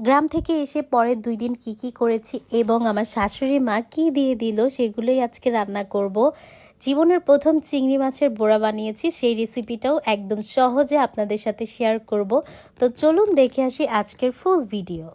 গ্রাম থেকে এসে পরের দুই দিন কি কি করেছি এবং আমার শাশুড়ি মা কি দিয়ে দিল সেগুলোই আজকে রান্না করব। জীবনের প্রথম চিংড়ি মাছের বোড়া বানিয়েছি, সেই রেসিপিটাও একদম সহজে আপনাদের সাথে শেয়ার করব। তো চলুন দেখে আসি আজকের ফুল ভিডিও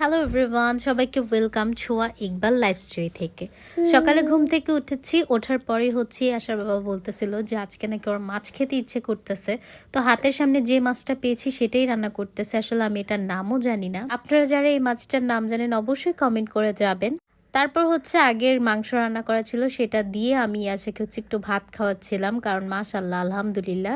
হ্যালো এভরিওয়ান সবাইকে welcome Chhoya Iqbal life story থেকে। সকালে ঘুম থেকে উঠেছি ওঠার পরে হচ্ছে আশার বাবা বলতেছিল যে আজকে নাকি ওর মাছ খেতে ইচ্ছে করতেছে। তো হাতের সামনে যে মাছটা পেয়েছি সেটাই রান্না করতেছে। আসলে আমি এটার নামও জানি না। আপনারা যারা এই মাছটার নাম জানেন অবশ্যই কমেন্ট করে যাবেন। তারপর হচ্ছে আগের মাংস রান্না করা ছিল সেটা দিয়ে আমি ইয়াসেকে হচ্ছে একটু ভাত খাওয়াচ্ছিলাম। কারণ মাশাল্লাহ আলহামদুলিল্লাহ।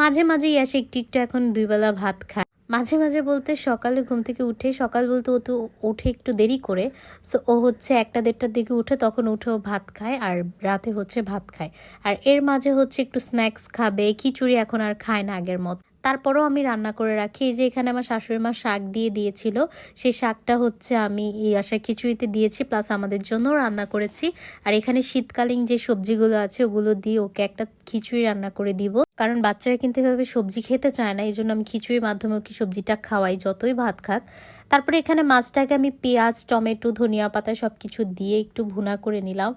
মাঝে মাঝে ইয়াসে একটু একটু এখন দুইবেলা ভাত খায়। মাঝে মাঝে বলতে সকালে ঘুম থেকে উঠে, সকাল বলতে ও তো উঠে একটু দেরি করে। সো ও হচ্ছে একটা দেড়টার দিকে উঠে, তখন উঠে ও ভাত খায় আর রাতে হচ্ছে ভাত খায়। আর এর মাঝে হচ্ছে একটু স্ন্যাক্স খাবে, খিচুড়ি এখন আর খায় না আগের মতো। তারপরেও আমি রান্না করে রাখি। এই যে এখানে আমার শাশুড়ি মা শাক দিয়ে দিয়েছিল, সেই শাকটা হচ্ছে আমি এই আশার খিচুড়িতে দিয়েছি প্লাস আমাদের জন্যও রান্না করেছি। আর এখানে শীতকালীন যে সবজিগুলো আছে, ওগুলো দিয়ে ওকে একটা খিচুড়ি রান্না করে দিব। কারণ বাচ্চারা কিন্তু এভাবে সবজি খেতে চায় না এই জন্য আমি খিচুড়ির মাধ্যমে ওকে সবজিটা খাওয়াই, যতই ভাত খাক। তারপরে এখানে মাছটাকে আমি পেঁয়াজ, টমেটো, ধনিয়া পাতা সব কিছু দিয়ে একটু ভুনা করে নিলাম।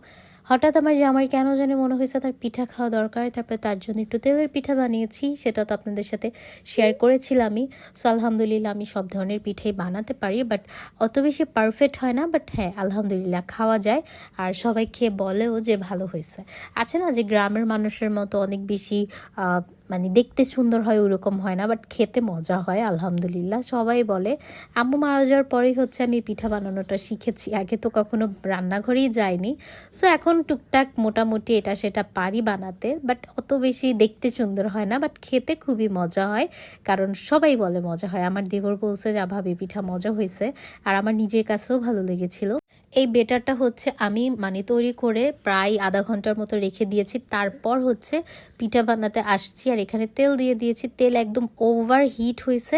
হঠাৎ আমার যে আমার কেন জানি মনে হয়েছে তার পিঠা খাওয়া দরকার, তারপরে তার জন্য একটু তেলের পিঠা বানিয়েছি, সেটা তো আপনাদের সাথে শেয়ার করেছিলামই সো আলহামদুলিল্লাহ আমি সব ধরনের পিঠাই বানাতে পারি বাট অত বেশি পারফেক্ট হয় না বাট হ্যাঁ আলহামদুলিল্লাহ খাওয়া যায়। আর সবাই খেয়ে বলেও যে ভালো হয়েছে। আছে না যে গ্রামের মানুষের মতো অনেক বেশি মানে দেখতে সুন্দর হয়, ওরকম হয় না বাট খেতে মজা হয়, আলহামদুলিল্লাহ। সবাই বলে, আম্মু মারা যাওয়ার পরেই হচ্ছে আমি পিঠা বানানোটা শিখেছি, আগে তো কখনো রান্নাঘরেই যাইনি। সো এখন টুকটাক মোটামুটি এটা সেটা পারি বানাতে বাট অত বেশি দেখতে সুন্দর হয় না বাট খেতে খুবই মজা হয়, কারণ সবাই বলে মজা হয়। আমার দেবর বলছে, যা ভাবি, পিঠা মজা হয়েছে। আর আমার নিজের কাছেও ভালো লেগেছিল। এই বেটারটা হচ্ছে, আমি মানে তৈরি করে প্রায় আধা ঘণ্টার মতো রেখে দিয়েছি, তারপর হচ্ছে পিঠা বানাতে আসছি আর এখানে তেল দিয়ে দিয়েছি। তেল একদম ওভার হিট হয়েছে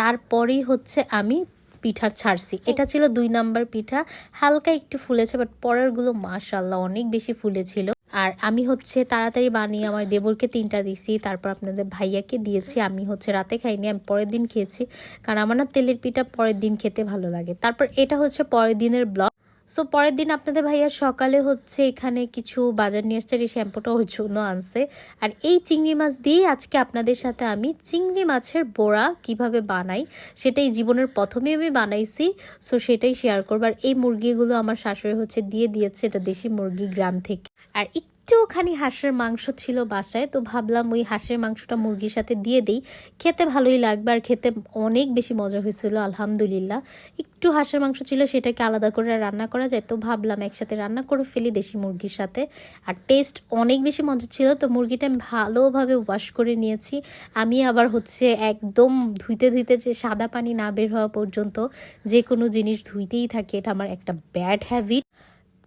তারপরেই হচ্ছে আমি পিঠা ছাড়ছি। এটা ছিল দুই নাম্বার পিঠা। হালকা একটু ফুলেছে বাট পরেরগুলো মাশাল্লাহ অনেক বেশি ফুলেছিল। আর আমি হচ্ছে তাড়াতাড়ি বানিয়ে আমার দেবরকে তিনটা দিছি। তারপর আপনাদের ভাইয়াকে দিয়েছি। আমি হচ্ছে রাতে খাইনি আমি পরের দিন খেয়েছি। কারণ আমার না তেলের পিঠা পরের দিন খেতে ভালো লাগে। তারপর এটা হচ্ছে পরের দিনের ব্লগ। সো পরের দিন আপনাদের ভাইয়া সকালে হচ্ছে এখানে কিছু বাজার নিয়ে আসছে এই শ্যাম্পুটা ওর জন্য আনছে। আর এই চিংড়ি মাছ দিয়েই আজকে আপনাদের সাথে আমি চিংড়ি মাছের বোড়া কীভাবে বানাই, সেটাই জীবনের প্রথমে আমি বানাইছি। সো সেটাই শেয়ার করব। আর এই মুরগিগুলো আমার শাশুড়ি হচ্ছে দিয়ে দিয়েছে, এটা দেশি মুরগি গ্রাম থেকে। আর একটুখানি হাঁসের মাংস ছিল বাসায়, তো ভাবলাম ওই হাঁসের মাংসটা মুরগির সাথে দিয়ে দিই। খেতে ভালোই লাগবে আর খেতে অনেক বেশি মজা হয়েছিল, আলহামদুলিল্লাহ। একটু হাঁসের মাংস ছিল, সেটাকে আলাদা করে রান্না করা যায়, তো ভাবলাম একসাথে রান্না করে ফেলি দেশি মুরগির সাথে। আর টেস্ট অনেক বেশি মজা ছিল, তো মুরগিটা আমি ভালোভাবে ওয়াশ করে নিয়েছি। আমি আবার হচ্ছে একদম ধুইতে ধুইতে যে সাদা পানি না বের হওয়া পর্যন্ত যে কোনো জিনিস ধুইতেই থাকে, এটা আমার একটা ব্যাড হ্যাবিট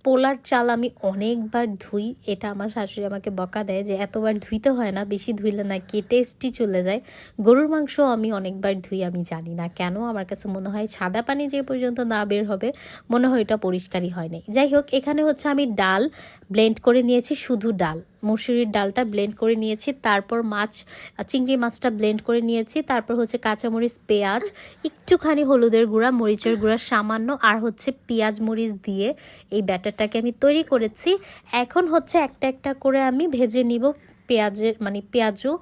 পোলার চাল আমি অনেকবার ধুই। এটা আমার শাশুড়ি আমাকে বকা দেয় যে, এতবার ধুইতে হয় না, বেশি ধুইলে না নাকি টেস্টই চলে যায়। গরুর মাংস আমি অনেকবার ধুই, আমি জানি না কেন। আমার কাছে মনে হয় সাদা পানি যে পর্যন্ত না বের হবে, মনে হয় এটা পরিষ্কারই হয়নি যাই হোক, এখানে হচ্ছে আমি ডাল ব্লেন্ড করে নিয়েছি, শুধু ডাল। মুসুরির ডালটা ব্লেন্ড করে নিয়েছি। তারপর মাছ, চিংড়ি মাছটা ব্লেন্ড করে নিয়েছি। তারপর হচ্ছে কাঁচামরিচ, পেঁয়াজ, একটুখানি হলুদের গুঁড়া, মরিচের গুঁড়া সামান্য, আর হচ্ছে পেঁয়াজ মরিচ দিয়ে এই ব্যাটারটাকে আমি তৈরি করেছি। এখন হচ্ছে একটা একটা করে আমি ভেজে নিব পেঁয়াজের মানে পেঁয়াজও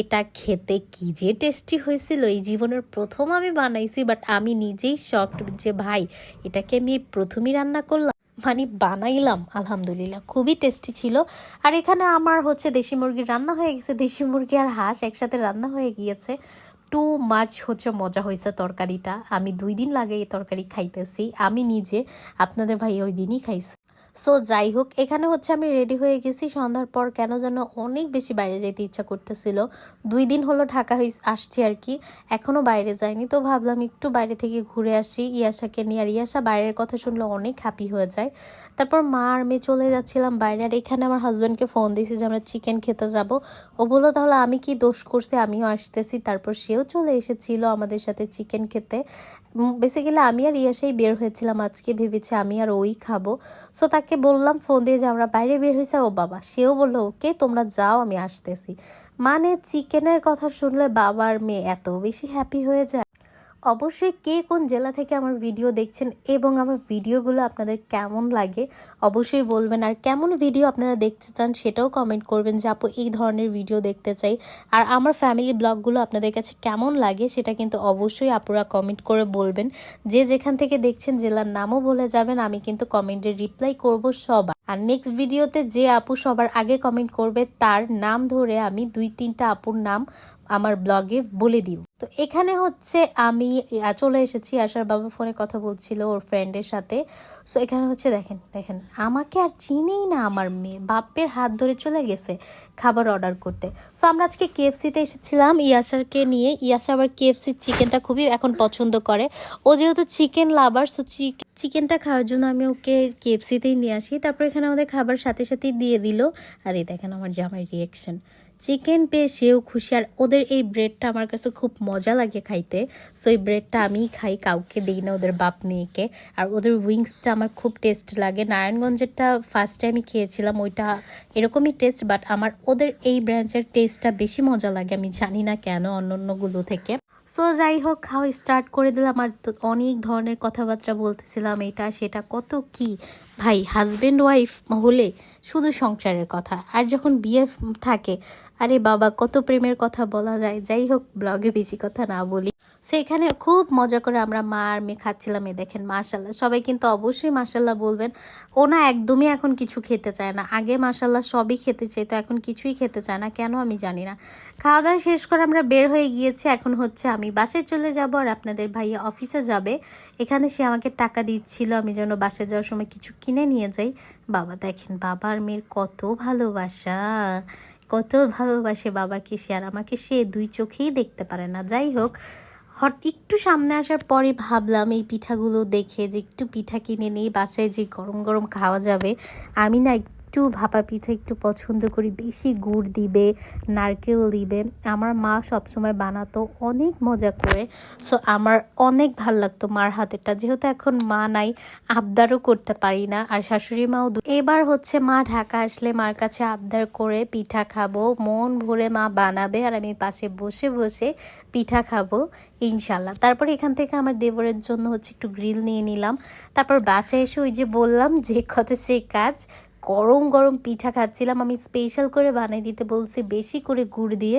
এটা খেতে কি যে টেস্টি হয়েছিল। এই জীবনের প্রথম আমি বানাইছি বাট আমি নিজেই শকড যে ভাই, এটাকে আমি প্রথমেই রান্না করলাম। মানে বানাইলাম, আলহামদুলিল্লাহ। খুবই টেস্টি ছিল। আর এখানে আমার হচ্ছে দেশি মুরগির রান্না হয়ে গেছে। দেশি মুরগি আর হাঁস একসাথে রান্না হয়ে গিয়েছে। টু মাছ হচ্ছে মজা হয়েছে তরকারিটা। আমি দুই দিন লাগে এই তরকারি খাইতেছি। আমি নিজে, আপনাদের ভাই ওই দিনই খাইছি। সো যাই হোক এখানে হচ্ছে আমি রেডি হয়ে গেছি। সন্ধ্যার পর কেন যেন অনেক বেশি বাইরে যেতে ইচ্ছা করতেছিল। দুই দিন হলো ঢাকা হয়ে আসছি আর কি। এখনও বাইরে যাইনি, তো ভাবলাম একটু বাইরে থেকে ঘুরে আসি। ইয়াসাকে নিয়ে আর ইয়াসা বাইরের কথা শুনলে অনেক হ্যাপি হয়ে যায়। তারপর মা আর মেয়ে চলে যাচ্ছিলাম বাইরে, আর এখানে আমার হাজব্যান্ডকে ফোন দিয়েছি যে আমরা চিকেন খেতে যাব। ও বলল, তাহলে আমি কি দোষ করছি? আমিও আসতেছি। তারপর সেও চলে এসেছিল আমাদের সাথে চিকেন খেতে। বেসিক্যালি আমি আর ইয়াসাই বের হয়েছিলাম আজকে, ভেবেছি আমি আর ওই খাব। সো তাকে বললাম, ফোন দিয়ে যে আমরা বাইরে বের হয়েছে ও বাবা। সেও বলল, ওকে, তোমরা যাও, আমি আসতেছি। মানে চিকেনের কথা শুনলে বাবার মেয়ে এত বেশি হ্যাপি হয়ে যায়। অবশ্যই কে কোন জেলা থেকে আমার ভিডিও দেখছেন এবং আমার ভিডিওগুলো আপনাদের কেমন লাগে, অবশ্যই বলবেন। আর কেমন ভিডিও আপনারা দেখতে চান সেটাও কমেন্ট করবেন যে, আপু, এই ধরনের ভিডিও দেখতে চাই। আর আমার ফ্যামিলি ব্লগগুলো আপনাদের কাছে কেমন লাগে সেটা কিন্তু অবশ্যই আপুরা কমেন্ট করে বলবেন। যে যেখান থেকে দেখছেন জেলার নামও বলে যাবেন, আমি কিন্তু কমেন্টে রিপ্লাই করব সবার। আর নেক্সট ভিডিওতে যে আপু সবার আগে কমেন্ট করবে, তার নাম ধরে আমি দুই তিনটা আপুর নাম আমার ব্লগে বলে দিব। তো এখানে হচ্ছে আমি চলে এসেছি আশার বাবা ফোনে কথা বলছিল ওর ফ্রেন্ডের সাথে। সো এখানে হচ্ছে দেখেন দেখেন, আমাকে আর চিনেই না আমার মেয়ে। বাপের হাত ধরে চলে গেছে খাবার অর্ডার করতে। সো আমরা আজকে কেএফসিতে এসেছিলাম ইয়াসারকে নিয়ে। ইয়াসা আবার কেএফসির চিকেনটা খুবই এখন পছন্দ করে। ও যেহেতু চিকেন লাভার সো চিকেনটা খাওয়ার জন্য আমি ওকে কেএফসিতেই নিয়ে আসি। তারপর এখানে আমাদের খাবার সাথে সাথেই দিয়ে দিল। আর এই দেখেন আমার জামাই রিয়েকশন চিকেন পেয়ে সেও খুশি। আর ওদের এই ব্রেডটা আমার কাছে খুব মজা লাগে খাইতে। সো এই ব্রেডটা আমিই খাই, কাউকে দিই না ওদের বাপ মেয়েকে। আর ওদের উইংসটা আমার খুব টেস্ট লাগে। নারায়ণগঞ্জেরটা ফার্স্ট টাইমই খেয়েছিলাম, ওইটা এরকমই টেস্ট বাট আমার ওদের এই ব্রাঞ্চের টেস্টটা বেশি মজা লাগে। আমি জানি না কেন অন্য অন্যগুলো থেকে। সো যাই হোক খাওয়া স্টার্ট করে দিলাম। আর তো অনেক ধরনের কথাবার্তা বলতেছিলাম, এটা, সেটা, কত কি? ভাই হাজব্যান্ড ওয়াইফ হলে শুধু সংসারের কথা। আর যখন বিয়ে থাকে, আরে বাবা, কত প্রেমের কথা বলা যায়। যাই হোক ব্লগে বেশি কথা না বলি। সো এখানে খুব মজা করে আমরা মা আর মেয়ে খাচ্ছিলাম এ দেখেন মাশাল্লাহ সবাই কিন্তু অবশ্যই মাশাল্লাহ বলবেন। ও না একদমই এখন কিছু খেতে চায় না। আগে মাশাল্লাহ সবই খেতে চাইতো, এখন কিছুই খেতে চায় না। কেন আমি জানি না। খাওয়া দাওয়া শেষ করে আমরা বের হয়ে গিয়েছি। এখন হচ্ছে আমি বাসে চলে যাব আর আপনাদের ভাইয়া অফিসে যাবে। এখানে সে আমাকে টাকা দিচ্ছিল, আমি যেন বাসে যাওয়ার সময় কিছু কিনে নিয়ে যাই। বাবা, দেখেন, বাবার মেয়ের কত ভালোবাসা। কত ভালোবাসে বাবাকে সে। আর আমাকে সে দুই চোখেই দেখতে পারে না। যাই হোক হট, একটু সামনে আসার পরে ভাবলাম এই পিঠাগুলো দেখে যে একটু পিঠা কিনে নিয়ে বাসায় যে গরম গরম খাওয়া যাবে, আমি না একটু ভাপা পিঠা একটু পছন্দ করি, বেশি গুড় দিবে, নারকেল দিবে। আমার মা সবসময় বানাতো, অনেক মজা করে। সো আমার অনেক ভালো লাগতো মার হাতেরটা। যেহেতু এখন মা নাই, আবদারও করতে পারি না। আর শাশুড়ি মাও এবার হচ্ছে মা ঢাকা আসলে মার কাছে আবদার করে পিঠা খাব। মন ভরে মা বানাবে আর আমি পাশে বসে বসে পিঠা খাব, ইনশাল্লাহ। তারপর এখান থেকে আমার দেবরের জন্য হচ্ছে একটু গ্রিল নিয়ে নিলাম। তারপর বাসায় এসে ওই যে বললাম যে, কথা সে কাজ গরম গরম পিঠা খাচ্ছিলাম। আমি স্পেশাল করে বানাই দিতে বলছি, বেশি করে গুড় দিয়ে,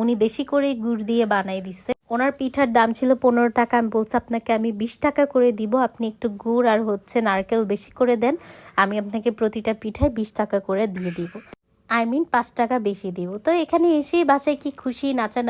উনি বেশি করে গুড় দিয়ে বানাই দিচ্ছে। ওনার পিঠার দাম ছিল পনেরো টাকা। আমি বলছি, আপনাকে আমি বিশ টাকা করে দিব, আপনি একটু গুড় আর হচ্ছে নারকেল বেশি করে দেন, আমি আপনাকে প্রতিটা পিঠায় বিশ টাকা করে দিয়ে দিব। আই মিন পাঁচ টাকা বেশি দিব। তো এখানে এসেই বাসায় কি খুশি নাচা